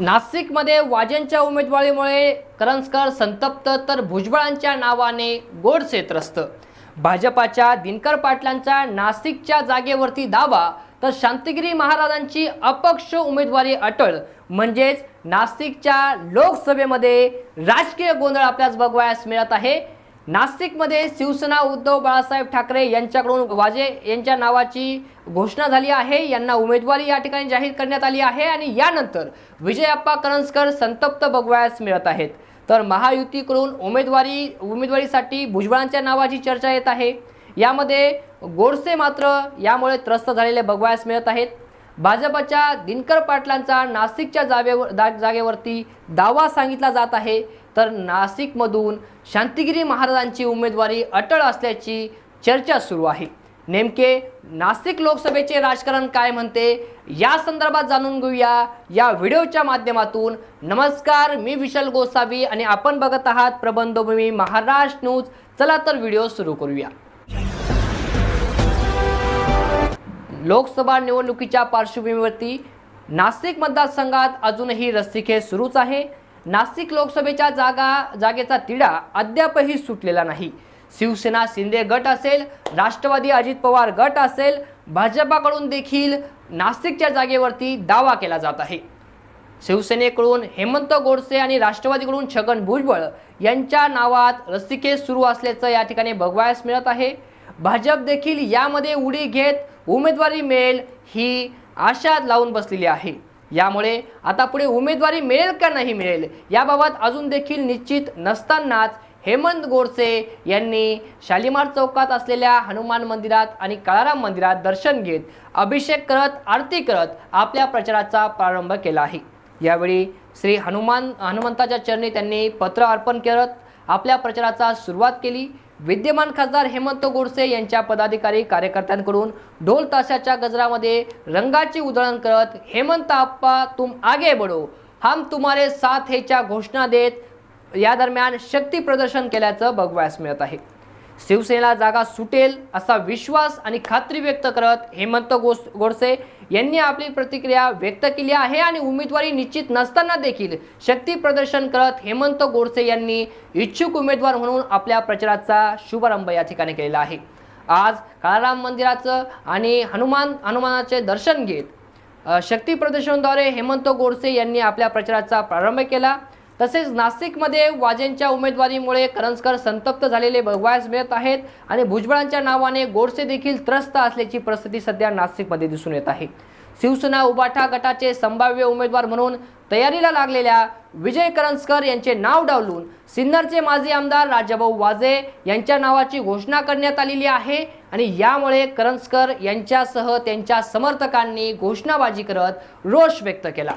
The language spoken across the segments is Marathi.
नाशिकमध्ये वाजेंच्या उमेदवारीमुळे करंजकर संतप्त तर भुजबळांच्या नावाने गोडसे त्रस्त भाजपाच्या दिनकर पाटलांचा नाशिकच्या जागेवरती दावा तर शांतिगिरी महाराजांची अपक्ष उमेदवारी अटळ. म्हणजेच नाशिकच्या लोकसभेमध्ये राजकीय गोंधळ आपल्यास बघवायला मिळत आहे. नाशिकमध्ये शिवसेना उद्धव बाळासाहेब ठाकरे यांच्याकडून वाजे यांच्या नावाची घोषणा झाली आहे. यांना उमेदवारी या ठिकाणी जाहीर करण्यात आली आहे आणि यानंतर विजयाप्पा करंजकर संतप्त बघवायस मिळत आहेत. तर महायुतीकडून उमेदवारी उमेदवारीसाठी भुजबळांच्या नावाची चर्चा येत आहे. यामध्ये गोडसे मात्र यामुळे त्रस्त झालेले बघवायस मिळत आहेत. भाजपच्या दिनकर पाटलांचा नाशिकच्या जागेवर जागेवरती दावा सांगितला जात आहे. तर नाशिकमधून शांतिगिरी महाराजांची उमेदवारी अटळ असल्याची चर्चा सुरू आहे. नेमके नाशिक लोकसभेचे राजकारण काय म्हणते या संदर्भात जाणून घेऊया या व्हिडिओच्या माध्यमातून. नमस्कार मी विशाल गोसावी आणि आपण बघत आहात प्रबंधभूमी महाराष्ट्र न्यूज. चला तर व्हिडिओ सुरू करूया. लोकसभा निवडणुकीच्या पार्श्वभूमीवरती नाशिक मतदारसंघात अजूनही रस्सीखेच सुरूच आहे. नाशिक लोकसभेच्या जागा जागेचा तिढा अद्यापही सुटलेला नाही. शिवसेना शिंदे गट असेल राष्ट्रवादी अजित पवार गट असेल भाजपाकडून देखील नाशिकच्या जागेवरती दावा केला जात आहे. शिवसेनेकडून हेमंत गोडसे आणि राष्ट्रवादीकडून छगन भुजबळ यांच्या नावात रस्तिकेस सुरू असल्याचं या ठिकाणी बघवायस मिळत आहे. भाजप देखील यामध्ये उडी घेत उमेदवारी मिळेल ही आशा लावून बसलेली आहे. यामुळे आता पुढे उमेदवारी मिळेल का नाही मिळेल? याबाबत अजून देखील निश्चित नसतानाच हेमंत गोडसे यांनी शालिमार चौकात असलेल्या हनुमान मंदिरात आणि काळाराम मंदिरात दर्शन घेत अभिषेक करत आरती करत आपल्या प्रचाराचा प्रारंभ केला आहे. यावेळी श्री हनुमान हनुमंताच्या चरणी त्यांनी पत्र अर्पण करत आपल्या प्रचाराचा सुरुवात केली. विद्यमान खासदार हेमंत गोडसे यांच्या पदाधिकारी कार्यकर्त्यांकडून ढोल ताशाच्या गजरामध्ये रंगाची उधळण करत हेमंत आप्पा तुम आगे बढो. हम तुम्हारे साथ हेच्या घोषणा देत या दरम्यान शक्ती प्रदर्शन केल्याचं बघवायस मिळत आहे. शिवसेनेला जागा सुटेल असा विश्वास आणि खात्री व्यक्त करत हेमंत गोस गोडसे यांनी आपली प्रतिक्रिया व्यक्त केली आहे आणि उमेदवारी निश्चित नसताना देखील शक्ती प्रदर्शन करत हेमंत गोडसे यांनी इच्छुक उमेदवार म्हणून आपल्या प्रचाराचा शुभारंभ या ठिकाणी केलेला आहे. आज काळाराम मंदिराचं आणि हनुमान हनुमानाचे दर्शन घेत शक्ती प्रदर्शनाद्वारे हेमंत गोडसे यांनी आपल्या प्रचाराचा प्रारंभ केला. तसेच नाशिकमध्ये वाजेंच्या उमेदवारीमुळे करंजकर संतप्त झालेले बघवायस मिळत आहेत आणि भुजबळांच्या नावाने गोडसे देखील त्रस्त असल्याची परिस्थिती सध्या नाशिकमध्ये दिसून येत आहे. शिवसेना उबाठा गटाचे संभाव्य उमेदवार म्हणून तयारीला लागलेल्या विजय करंजकर यांचे नाव डावलून सिन्नरचे माजी आमदार राजाभाऊ वाजे यांच्या नावाची घोषणा करण्यात आलेली आहे आणि यामुळे करंजकर यांच्यासह त्यांच्या समर्थकांनी घोषणाबाजी करत रोष व्यक्त केला.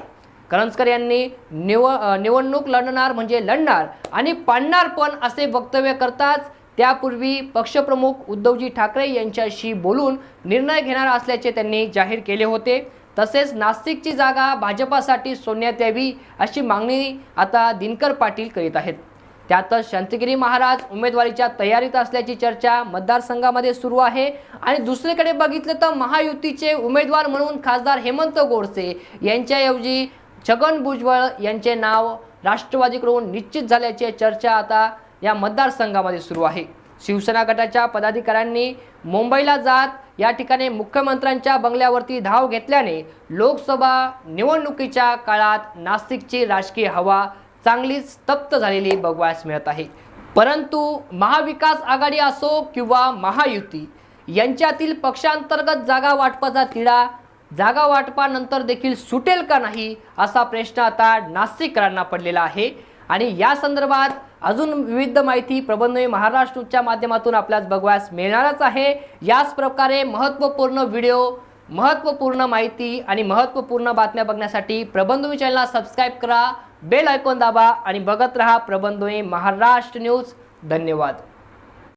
करंजकर यांनी निव निवडणूक लढणार म्हणजे लढणार आणि पाडणार पण असे वक्तव्य करताच त्यापूर्वी पक्षप्रमुख उद्धवजी ठाकरे यांच्याशी बोलून निर्णय घेणार असल्याचे त्यांनी जाहीर केले होते. तसेच नाशिकची जागा भाजपासाठी सोडण्यात यावी अशी मागणी आता दिनकर पाटील करीत आहेत. त्यातच शांतगिरी महाराज उमेदवारीच्या तयारीत असल्याची चर्चा मतदारसंघामध्ये सुरू आहे आणि दुसरीकडे बघितलं तर महायुतीचे उमेदवार म्हणून खासदार हेमंत गोडसे यांच्याऐवजी छगन भुजबळ यांचे नाव राष्ट्रवादीकडून निश्चित झाल्याची चर्चा आता या मतदारसंघामध्ये सुरू आहे. शिवसेना गटाच्या पदाधिकाऱ्यांनी मुंबईला जात या ठिकाणी मुख्यमंत्र्यांच्या बंगल्यावरती धाव घेतल्याने लोकसभा निवडणुकीच्या काळात नाशिकची राजकीय हवा चांगलीच तप्त झालेली बघवायस मिळत आहे. परंतु महाविकास आघाडी असो किंवा महायुती यांच्यातील पक्षांतर्गत जागा वाटपाचा तिढा जागा वाटपानंतर देखील सुटेल का नाही असा प्रश्न आता नाशिककरांना पडलेला आहे. आणि या संदर्भात अजून विविध माहिती प्रबंधने महाराष्ट्रच्या माध्यमातून आपल्यास बघवायस मिळणारच आहे. याच प्रकारे महत्त्वपूर्ण व्हिडिओ महत्त्वपूर्ण माहिती आणि महत्त्वपूर्ण बातम्या बघण्यासाठी प्रबंधवी चॅनलला सबस्क्राईब करा बेल ऐकून दाबा आणि बघत रहा प्रबंधवी महाराष्ट्र न्यूज. धन्यवाद.